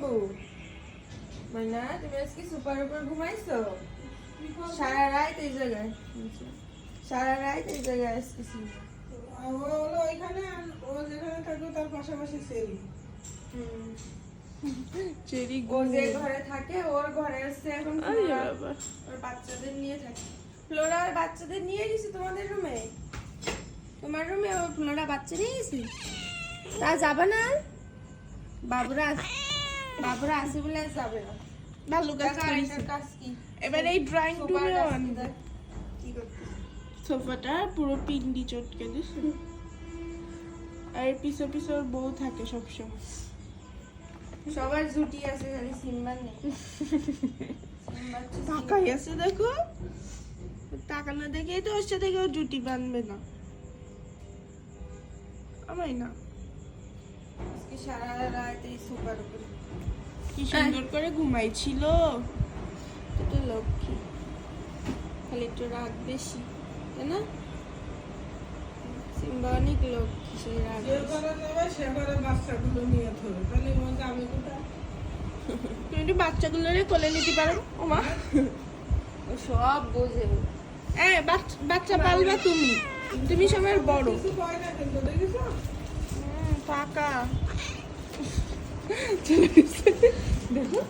সিম্বু মাইনা তুমি আজকে সুপার উপর ঘুমাইছো? সারা রাত এই জায়গায়। সারা রাত এই জায়গায় আজকে ও হলো ওইখানে আর ও যেখানে থাকবে তার পাশাপাশি সেল চেরি ও যে ঘরে থাকে ওর ঘরে আসছে এখন আরে ওর বাচ্চাদের নিয়ে থাকে। ফ্লোরা ওর বাচ্চাদের নিয়ে গেছে তোমাদের রুমে? তোমার রুমে ও ফ্লোরা বাচ্চা নিয়ে গেছে? তা যাবে না? বাবুরা বাবুরা আসে বলে যাবে না। ভালো কাজ দেখো করিস এবার এই ড্রয়িং? কি করছিস? সোফাটা পুরো পিন্ডি চটকে দিস আর পিছে পিছে ওর বউ থাকে সবসময়। সবার জুটি আছে খালি সিম্বার নেই। তাকাই আছে দেখো। টাকা না দেখে তো ওর সাথে কেউ জুটি বানবে না। আমায় না। আজকে সারা রাত এই সুপার উপরে। কি সুন্দর করে ঘুমাইছিল? তো লক্ষ্মী। খালি একটু রাগ বেশি তাই না? সিম্বা অনেক লক্ষ্মী সেই রাগ সে ঘরে বাচ্চাগুলো নিয়ে ধরবে। তাহলে আমি কোথায়? তুমি একটু বাচ্চাগুলোরে কোলে নিতে পারো মা ও সব বোঝে। এ বাচ- বাচ্চা পালবা তুমি। তুমি সবার বড়। কিছু কয় না কিন্তু দেখেছ হুম, পাকা চলে গেছে। দেখো